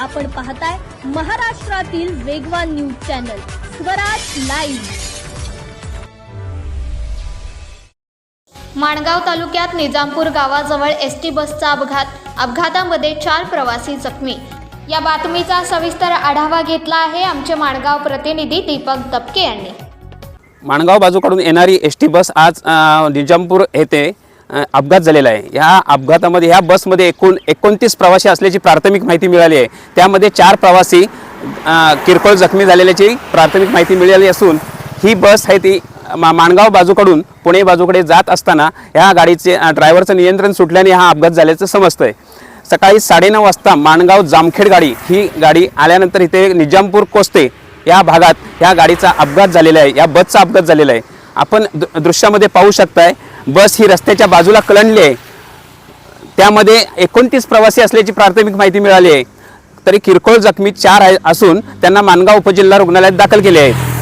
आपण पाहताय महाराष्ट्रातील वेगवान news channel Swaraj live. Mangaon तालुक्यात निजामपूर गावाजवळ एस टी बसचा अपघात अपघातामध्ये चार प्रवासी जखमी. या बातमीचा सविस्तर आढावा घेतला आहे आमचे माणगाव प्रतिनिधी दीपक दपके यांनी. माणगाव बाजूकडून येणारी एस टी बस आज निजामपूर येथे अपघात झालेला आहे. ह्या अपघातामध्ये ह्या बसमध्ये एकूण एकोणतीस प्रवासी असल्याची प्राथमिक माहिती मिळाली आहे. त्यामध्ये चार प्रवासी किरकोळ जखमी झालेल्याची प्राथमिक माहिती मिळाली असून ही बस आहे ती मा माणगाव बाजूकडून पुणे बाजूकडे जात असताना ह्या गाडीचे ड्रायव्हरचं नियंत्रण सुटल्याने हा अपघात झाल्याचं समजतं आहे सकाळी साडेनऊ वाजता माणगाव जामखेड गाडी ही गाडी आल्यानंतर इथे निजामपूर कोस्ते या भागात ह्या गाडीचा अपघात झालेला आहे. या बसचा अपघात झालेला आहे. आपण दृ- दृश्यामध्ये पाहू शकताय बस ही रस्त्याच्या बाजूला कलंडली आहे. त्यामध्ये एकोणतीस प्रवासी असल्याची प्राथमिक माहिती मिळाली आहे. तरी किरकोळ जखमी चार आहे असून त्यांना मानगाव उपजिल्हा रुग्णालयात दाखल केले आहे.